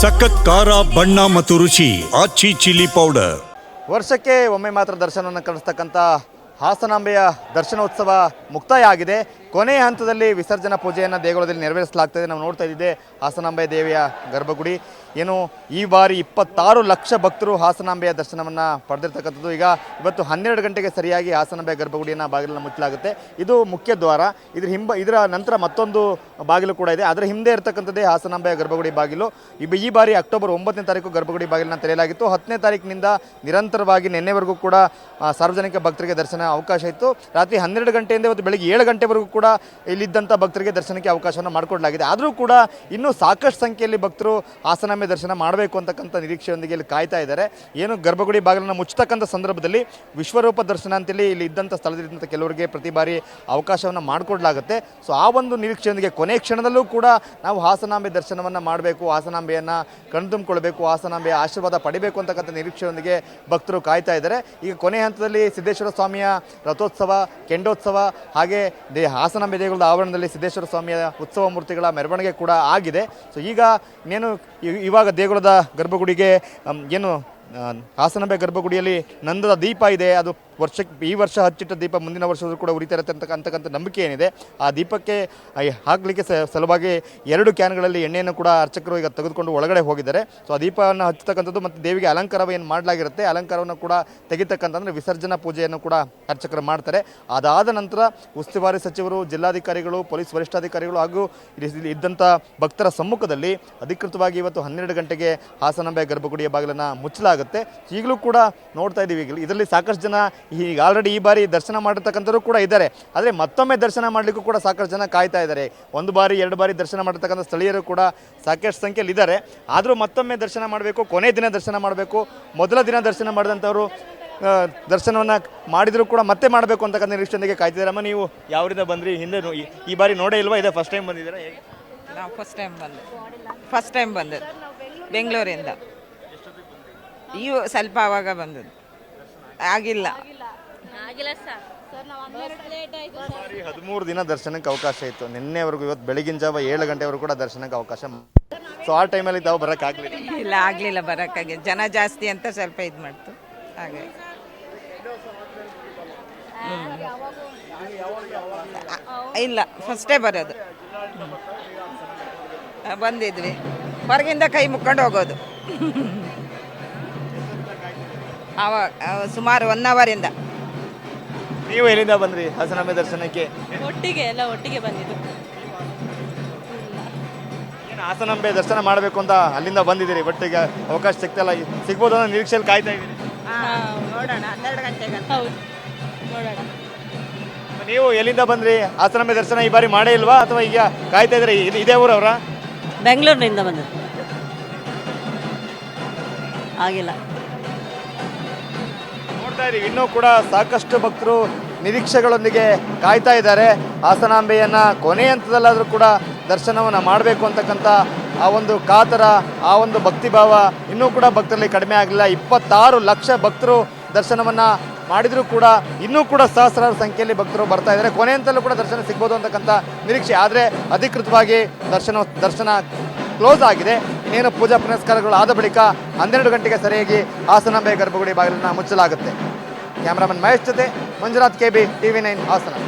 ಸಖತ್ ಖಾರ, ಬಣ್ಣ ಮತ್ತು ರುಚಿ, ಆಚಿ ಚಿಲ್ಲಿ ಪೌಡರ್. ವರ್ಷಕ್ಕೆ ಒಮ್ಮೆ ಮಾತ್ರ ದರ್ಶನವನ್ನು ಕಳಿಸ್ತಕ್ಕಂಥ ಹಾಸನಾಂಬೆಯ ದರ್ಶನೋತ್ಸವ ಮುಕ್ತಾಯ ಆಗಿದೆ. ಕೊನೆಯ ಹಂತದಲ್ಲಿ ವಿಸರ್ಜನಾ ಪೂಜೆಯನ್ನು ದೇಗುಲದಲ್ಲಿ ನೆರವೇರಿಸಲಾಗ್ತದೆ ನಾವು ನೋಡ್ತಾ ಇದ್ದಿದ್ದೆ ಹಾಸನಾಂಬೆ ದೇವಿಯ ಗರ್ಭಗುಡಿ. ಏನು ಈ ಬಾರಿ ಇಪ್ಪತ್ತಾರು ಲಕ್ಷ ಭಕ್ತರು ಹಾಸನಾಂಬೆಯ ದರ್ಶನವನ್ನು ಪಡೆದಿರ್ತಕ್ಕಂಥದ್ದು. ಈಗ ಇವತ್ತು ಹನ್ನೆರಡು ಗಂಟೆಗೆ ಸರಿಯಾಗಿ ಹಾಸನಾಂಬೆಯ ಗರ್ಭಗುಡಿಯನ್ನು ಬಾಗಿಲನ್ನು ಮುಚ್ಚಲಾಗುತ್ತೆ. ಇದು ಮುಖ್ಯ ದ್ವಾರ. ಇದ್ರ ಹಿಂಬ, ಇದರ ನಂತರ ಮತ್ತೊಂದು ಬಾಗಿಲು ಕೂಡ ಇದೆ. ಅದರ ಹಿಂದೆ ಇರತಕ್ಕಂಥದ್ದೇ ಹಾಸನಾಂಬೆಯ ಗರ್ಭಗುಡಿ ಬಾಗಿಲು. ಈ ಈ ಬಾರಿ ಅಕ್ಟೋಬರ್ ಒಂಬತ್ತನೇ ತಾರೀಕು ಗರ್ಭಗುಡಿ ಬಾಗಿಲನ್ನು ತೆರೆಯಲಾಗಿತ್ತು. ಹತ್ತನೇ ತಾರೀಕಿನಿಂದ ನಿರಂತರವಾಗಿ ನಿನ್ನೆವರೆಗೂ ಕೂಡ ಸಾರ್ವಜನಿಕ ಭಕ್ತರಿಗೆ ದರ್ಶನ ಅವಕಾಶ ಇತ್ತು. ರಾತ್ರಿ ಹನ್ನೆರಡು ಗಂಟೆಯಿಂದ ಇವತ್ತು ಬೆಳಗ್ಗೆ ಏಳು ಗಂಟೆವರೆಗೂ ಕೂಡ ಇಲ್ಲಿದ್ದಂಥ ಭಕ್ತರಿಗೆ ದರ್ಶನಕ್ಕೆ ಅವಕಾಶವನ್ನು ಮಾಡಿಕೊಡಲಾಗಿದೆ. ಆದರೂ ಕೂಡ ಇನ್ನೂ ಸಾಕಷ್ಟು ಸಂಖ್ಯೆಯಲ್ಲಿ ಭಕ್ತರು ಹಾಸನಾಮೆ ದರ್ಶನ ಮಾಡಬೇಕು ಅಂತಕ್ಕಂಥ ನಿರೀಕ್ಷೆಯೊಂದಿಗೆ ಇಲ್ಲಿ ಕಾಯ್ತಾ ಇದ್ದಾರೆ. ಏನು ಗರ್ಭಗುಡಿ ಬಾಗಿಲನ್ನು ಮುಚ್ಚತಕ್ಕಂಥ ಸಂದರ್ಭದಲ್ಲಿ ವಿಶ್ವರೂಪ ದರ್ಶನ ಅಂತೇಳಿ ಇಲ್ಲಿ ಇದ್ದಂಥ ಸ್ಥಳದಲ್ಲಿದ್ದಂಥ ಕೆಲವರಿಗೆ ಪ್ರತಿ ಬಾರಿ ಅವಕಾಶವನ್ನು ಮಾಡಿಕೊಡಲಾಗುತ್ತೆ. ಸೊ, ಆ ಒಂದು ನಿರೀಕ್ಷೆಯೊಂದಿಗೆ ಕೊನೆ ಕ್ಷಣದಲ್ಲೂ ಕೂಡ ನಾವು ಹಾಸನಾಂಬೆ ದರ್ಶನವನ್ನು ಮಾಡಬೇಕು, ಹಾಸನಾಂಬೆಯನ್ನು ಕಣ್ತುಂಬಿಕೊಳ್ಬೇಕು, ಹಾಸನಾಂಬೆಯ ಆಶೀರ್ವಾದ ಪಡಿಬೇಕು ಅಂತಕ್ಕಂಥ ನಿರೀಕ್ಷೆಯೊಂದಿಗೆ ಭಕ್ತರು ಕಾಯ್ತಾ ಇದ್ದಾರೆ. ಈಗ ಕೊನೆ ಹಂತದಲ್ಲಿ ಸಿದ್ದೇಶ್ವರ ಸ್ವಾಮಿಯ ರಥೋತ್ಸವ, ಕೆಂಡೋತ್ಸವ ಹಾಗೆ ದೇ ಹಾಸನಾಂಬೆ ದೇಗುಲದ ಆವರಣದಲ್ಲಿ ಸಿದ್ದೇಶ್ವರ ಸ್ವಾಮಿಯ ಉತ್ಸವ ಮೂರ್ತಿಗಳ ಮೆರವಣಿಗೆ ಕೂಡ ಆಗಿದೆ. ಸೊ ಈಗ ಇನ್ನೇನು ಇವಾಗ ದೇಗುಲದ ಗರ್ಭಗುಡಿಗೆ ಏನು ಹಾಸನಾಂಬೆ ಗರ್ಭಗುಡಿಯಲ್ಲಿ ನಂದದ ದೀಪ ಇದೆ. ಅದು ವರ್ಷಕ್ಕೆ ಈ ವರ್ಷ ಹಚ್ಚಿಟ್ಟ ದೀಪ ಮುಂದಿನ ವರ್ಷದಲ್ಲೂ ಕೂಡ ಉರಿತಾ ಇರುತ್ತೆ ಅಂತಕ್ಕ ಅಂತಕ್ಕಂಥ ನಂಬಿಕೆ ಏನಿದೆ. ಆ ದೀಪಕ್ಕೆ ಹಾಕಲಿಕ್ಕೆ ಸಲುವಾಗಿ ಎರಡು ಕ್ಯಾನ್ಗಳಲ್ಲಿ ಎಣ್ಣೆಯನ್ನು ಕೂಡ ಅರ್ಚಕರು ಈಗ ತೆಗೆದುಕೊಂಡು ಒಳಗಡೆ ಹೋಗಿದ್ದಾರೆ. ಸೊ ಆ ದೀಪವನ್ನು ಹಚ್ಚತಕ್ಕಂಥದ್ದು ಮತ್ತು ದೇವಿಗೆ ಅಲಂಕಾರವ ಏನು ಮಾಡಲಾಗಿರುತ್ತೆ, ಅಲಂಕಾರವನ್ನು ಕೂಡ ತೆಗಿತಕ್ಕಂಥಂದರೆ ವಿಸರ್ಜನಾ ಪೂಜೆಯನ್ನು ಕೂಡ ಅರ್ಚಕರು ಮಾಡ್ತಾರೆ. ಅದಾದ ನಂತರ ಉಸ್ತುವಾರಿ ಸಚಿವರು, ಜಿಲ್ಲಾಧಿಕಾರಿಗಳು, ಪೊಲೀಸ್ ವರಿಷ್ಠಾಧಿಕಾರಿಗಳು ಹಾಗೂ ಇದ್ದಂಥ ಭಕ್ತರ ಸಮ್ಮುಖದಲ್ಲಿ ಅಧಿಕೃತವಾಗಿ ಇವತ್ತು ಹನ್ನೆರಡು ಗಂಟೆಗೆ ಹಾಸನಾಂಬೆ ಗರ್ಭಗುಡಿಯ ಬಾಗಿಲನ್ನು ಮುಚ್ಚಲಾಗುತ್ತೆ. ಈಗಲೂ ಕೂಡ ನೋಡ್ತಾ ಇದ್ದೀವಿ. ಇದರಲ್ಲಿ ಸಾಕಷ್ಟು ಜನ ಈಗ ಆಲ್ರೆಡಿ ಈ ಬಾರಿ ದರ್ಶನ ಮಾಡಿರ್ತಕ್ಕಂಥವ್ರು ಕೂಡ ಇದ್ದಾರೆ. ಆದರೆ ಮತ್ತೊಮ್ಮೆ ದರ್ಶನ ಮಾಡಲಿಕ್ಕೂ ಕೂಡ ಸಾಕಷ್ಟು ಜನ ಕಾಯ್ತಾ ಇದ್ದಾರೆ. ಒಂದು ಬಾರಿ, ಎರಡು ಬಾರಿ ದರ್ಶನ ಮಾಡಿರ್ತಕ್ಕಂಥ ಸ್ಥಳೀಯರು ಕೂಡ ಸಾಕಷ್ಟು ಸಂಖ್ಯೆಯಲ್ಲಿ ಇದ್ದಾರೆ. ಆದರೂ ಮತ್ತೊಮ್ಮೆ ದರ್ಶನ ಮಾಡಬೇಕು, ಕೊನೆ ದಿನ ದರ್ಶನ ಮಾಡಬೇಕು. ಮೊದಲ ದಿನ ದರ್ಶನ ಮಾಡಿದಂಥವ್ರು ದರ್ಶನವನ್ನು ಮಾಡಿದರೂ ಕೂಡ ಮತ್ತೆ ಮಾಡಬೇಕು ಅಂತಕ್ಕಂಥ ನಿರೀಕ್ಷೆಯೊಂದಿಗೆ ಕಾಯ್ತಿದ್ದಾರೆ ಅಮ್ಮ, ನೀವು ಯಾವರಿಂದ ಬಂದ್ರಿ? ಹಿಂದೆ ಈ ಬಾರಿ ನೋಡೇ ಇಲ್ವಾ? ಇದೆ ಫಸ್ಟ್ ಟೈಮ್ ಬಂದಿದ್ದೀರಾ? ನಾವು ಫಸ್ಟ್ ಟೈಮ್ ಬಂದೆ. ಫಸ್ಟ್ ಟೈಮ್ ಬಂದದ್ದು. ಬೆಂಗಳೂರಿಂದ. ಇವು ಸ್ವಲ್ಪ ಆವಾಗ ಬಂದದ್ದು. ಆಗಿಲ್ಲ. ಆಗಿಲ್ಲ. ಸರ್. ಸರ್ ನಾವು ಹನ್ನೆರಡು ಲೇಟ್ ಆಯಿತು ಬಾರಿ ಹದಿಮೂರು ದಿನ ದರ್ಶನಕ್ಕೆ ಅವಕಾಶ ಇತ್ತು. ನಿನ್ನೆವರೆಗೂ ಇವತ್ತು ಬೆಳಗಿನ ಜಾವ ಏಳು ಗಂಟೆವರೆಗೂ ಕೂಡ ದರ್ಶನಕ್ಕೆ ಅವಕಾಶ ಸೊ ಆ ಟೈಮಲ್ಲಿ ತಾವು ಬರೋಕ್ಕಾಗಲಿಲ್ಲ ಇಲ್ಲ ಆಗಲಿಲ್ಲ ಬರೋಕ್ಕಾಗಿ. ಜನ ಜಾಸ್ತಿ ಅಂತ ಸ್ವಲ್ಪ ಇದು ಮಾಡ್ತು. ಹಾಗೆ. ಇಲ್ಲ ಫಸ್ಟೇ ಬರೋದು. ಬಂದಿದ್ವಿ. ಹೊರಗಿಂದ ಕೈ ಮುಕ್ಕೊಂಡು ಹೋಗೋದು. ಆವಾಗ ಆ, ಸುಮಾರು ಒನ್ ಇಂದ. ನೀವು ಎಲ್ಲಿಂದ ಬಂದ್ರಿ ಹಾಸನಾಂಬೆ ದರ್ಶನಕ್ಕೆ? ಒಟ್ಟಿಗೆ ಎಲ್ಲ ಒಟ್ಟಿಗೆ ಬಂದಿದ್ದು. ಏನು ಹಾಸನಾಂಬೆ ದರ್ಶನ ಮಾಡಬೇಕು ಅಂತ ಅಲ್ಲಿಂದ ಬಂದಿದ್ದೀರಿ ಬಟ್ ಈಗ ಅವಕಾಶ ಸಿಗ್ತಲ್ಲ ಸಿಗ್ಬೋದು ಅನ್ನೋ ನಿರೀಕ್ಷೆಯಲ್ಲಿ ಕಾಯ್ತಾ ಇದ್ದೀರಿ. ನೋಡೋಣ ಹನ್ನೆರಡು ಗಂಟೆಗೆ ಹೌದು ನೋಡೋಣ. ನೀವು ಎಲ್ಲಿಂದ ಬಂದ್ರಿ? ಹಾಸನಾಂಬೆ ದರ್ಶನ ಈ ಬಾರಿ ಮಾಡೇ ಇಲ್ವಾ? ಅಥವಾ ಈಗ ಕಾಯ್ತಾ ಇದ್ರಿ ಇದು ಇದೇ ಊರವರ? ಬೆಂಗಳೂರಿನಿಂದ ಬಂದದ್ದು. ಆಗಿಲ್ಲ. ನೋಡ್ತಾ ಇದೀವಿ ಇನ್ನೂ ಕೂಡ ಸಾಕಷ್ಟು ಭಕ್ತರು ನಿರೀಕ್ಷೆಗಳೊಂದಿಗೆ ಕಾಯ್ತಾ ಇದ್ದಾರೆ. ಹಾಸನಾಂಬೆಯನ್ನ ಕೊನೆ ಹಂತದಲ್ಲಾದರೂ ಕೂಡ ದರ್ಶನವನ್ನು ಮಾಡಬೇಕು ಅಂತಕ್ಕಂಥ ಆ ಒಂದು ಕಾತರ, ಆ ಒಂದು ಭಕ್ತಿಭಾವ ಇನ್ನೂ ಕೂಡ ಭಕ್ತರಲ್ಲಿ ಕಡಿಮೆ ಆಗಲಿಲ್ಲ. ಇಪ್ಪತ್ತಾರು ಲಕ್ಷ ಭಕ್ತರು ದರ್ಶನವನ್ನ ಮಾಡಿದರೂ ಕೂಡ ಇನ್ನೂ ಕೂಡ ಸಹಸ್ರಾರು ಸಂಖ್ಯೆಯಲ್ಲಿ ಭಕ್ತರು ಬರ್ತಾ ಇದ್ದಾರೆ. ಕೊನೆ ಹಂತಲ್ಲೂ ಕೂಡ ದರ್ಶನ ಸಿಗ್ಬೋದು ಅಂತಕ್ಕಂಥ ನಿರೀಕ್ಷೆ. ಆದರೆ ಅಧಿಕೃತವಾಗಿ ದರ್ಶನ ದರ್ಶನ ಕ್ಲೋಸ್ ಆಗಿದೆ. ಇನ್ನೇನು ಪೂಜಾ ಪುನಸ್ಕಾರಗಳು ಆದ ಬಳಿಕ ಹನ್ನೆರಡು ಗಂಟೆಗೆ ಸರಿಯಾಗಿ ಹಾಸನಾಂಬೆ ಗರ್ಭಗುಡಿ ಬಾಗಿಲನ್ನು ಮುಚ್ಚಲಾಗುತ್ತೆ. ಕ್ಯಾಮ್ರಾಮನ್ ಮಹೇಶ್ ಜೊತೆ Manjunath K B TV nine Hassan